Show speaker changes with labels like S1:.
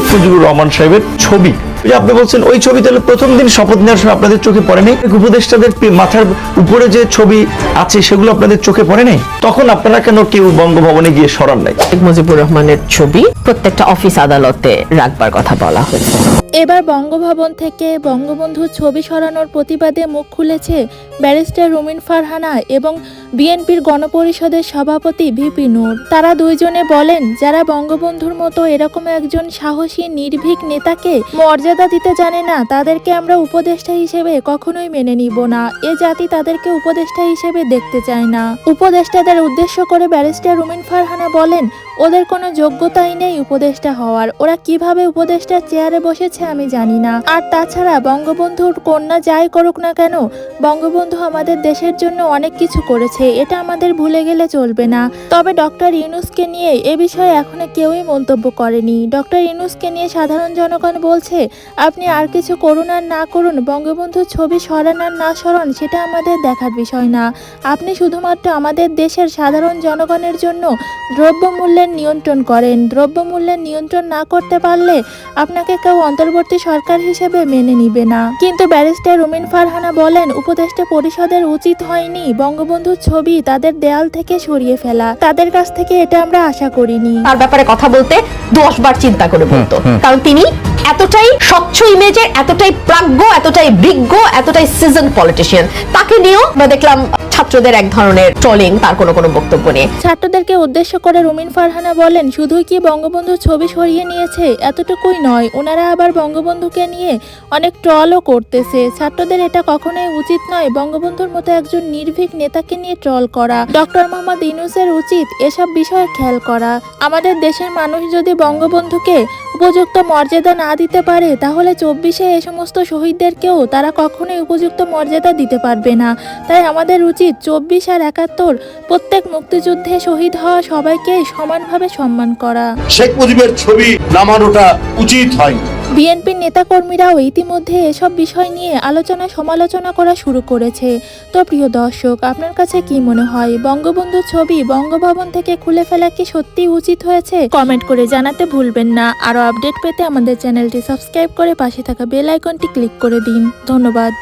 S1: শেখ মুজিবুর রহমান সাহেবের ছবি। যে আপনি বলছেন ওই ছবি তাহলে প্রথম দিন শপথ নেওয়ার সময় আপনাদের চোখে পড়েনি উপদেষ্টাদের মাথার উপরে যে ছবি আছে সেগুলো আপনাদের চোখে পড়ে নাই? তখন আপনারা কেন কেউ বঙ্গভবনে গিয়ে সরান নাই?
S2: শেখ মুজিবুর রহমানের ছবি প্রত্যেকটা অফিস আদালতে রাখবার কথা বলা হয়েছে।
S3: এবার বঙ্গভবন থেকে বঙ্গবন্ধুর ছবি সরানোর প্রতিবাদে মুখ খুলেছে ব্যারিস্টার রুমিন ফারহানা এবং বিএনপির গণপরিষদের সভাপতি ভিপি নূর। তারা দুইজনে বলেন, যারা বঙ্গবন্ধুর মতো এরকম একজন সাহসী, নির্ভীক নেতাকে মর্যাদা দিতে জানে না, তাদেরকে আমরা উপদেষ্টা হিসেবে কখনোই মেনে নিব না। এ জাতি তাদেরকে উপদেষ্টা হিসেবে দেখতে চায় না। উপদেষ্টাদের উদ্দেশ্য করে ব্যারিস্টার রুমিন ফারহানা বলেন ওদের কোনো যোগ্যতাই নেই উপদেষ্টা হওয়ার। ওরা কীভাবে উপদেষ্টা চেয়ারে বসেছে আমি জানি না। আর তাছাড়া বঙ্গবন্ধুর কন্যা যাই করুক না কেন, বঙ্গবন্ধু আমাদের দেশের জন্য অনেক কিছু করেছে, এটা আমাদের ভুলে গেলে চলবে না। তবে ডক্টর ইউনুসকে নিয়ে এ বিষয়ে এখনও কেউই মন্তব্য করেনি। ডক্টর ইউনুসকে নিয়ে সাধারণ জনগণ বলছে, আপনি আর কিছু করুন আর না করুন, বঙ্গবন্ধুর ছবি সরান আর না সরান, সেটা আমাদের দেখার বিষয় না। আপনি শুধুমাত্র আমাদের দেশের সাধারণ জনগণের জন্য দ্রব্যমূল্যের নিয়ন্ত্রণ করেন। দ্রব্যমূল্যের নিয়ন্ত্রণ না করতে পারলে আপনাকে কেউ অন্তর্বর্তী সরকার হিসেবে মেনে নিবে না। কিন্তু ব্যারিস্টার রুমিন ফারহানা বলেন উপদেষ্টা পরিষদের উচিত হয়নি বঙ্গবন্ধুর ছবি তাদের দেয়াল থেকে সরিয়ে ফেলা। তাদের কাছ থেকে এটা আমরা আশা করিনি।
S2: তার ব্যাপারে কথা বলতে দশ বার চিন্তা করে বলতো। কারণ তিনি এতটাই স্বচ্ছ ইমেজের এতটাই প্রাজ্ঞ এতটাই বিজ্ঞ এতটাই সিজন পলিটিশিয়ান তাকে নিয়েও আমরা দেখলাম ছাত্রদের এক ধরনের ট্রলিং তার কোনো কোনো বক্তব্য নিয়ে
S3: ছাত্রদেরকে উদ্দেশ্য করে রুমিন ফারহানা বলেন, শুধুই কি বঙ্গবন্ধুর ছবি সরিয়ে নিয়েছে? এতটুকুই নয়, ওনারা আবার বঙ্গবন্ধুকে নিয়ে অনেক ট্রলও করতেছে। ছাত্রদের এটা কখনোই উচিত নয়, বঙ্গবন্ধুর মতো একজন নির্ভীক নেতাকে নিয়ে ট্রল করা। ডক্টর মোহাম্মদ ইনুসের উচিত এসব বিষয়ে খেয়াল করা। আমাদের দেশের মানুষ যদি বঙ্গবন্ধুকে উপযুক্ত মর্যাদা না দিতে পারে, তাহলে চব্বিশে এ সমস্ত শহীদদেরকেও তারা কখনোই উপযুক্ত মর্যাদা দিতে পারবে না। তাই আমাদের উচিত চব্বিশ আর একাত্তর, প্রত্যেক মুক্তিযুদ্ধে শহীদ হওয়া সবাইকে সমানভাবে সম্মান করা।
S4: শেখ মুজিবের ছবি নামানোটা উচিত হয়
S3: বিএনপির নেতাকর্মীরাও ইতিমধ্যে এসব বিষয় নিয়ে আলোচনা সমালোচনা করা শুরু করেছে। তো প্রিয় দর্শক, আপনার কাছে কি মনে হয়? বঙ্গবন্ধু ছবি বঙ্গভবন থেকে খুলে ফেলা কি সত্যি উচিত হয়েছে? কমেন্ট করে জানাতে ভুলবেন না। আরও আপডেট পেতে আমাদের চ্যানেলটি সাবস্ক্রাইব করে পাশে থাকা বেল আইকনটি ক্লিক করে দিন। ধন্যবাদ।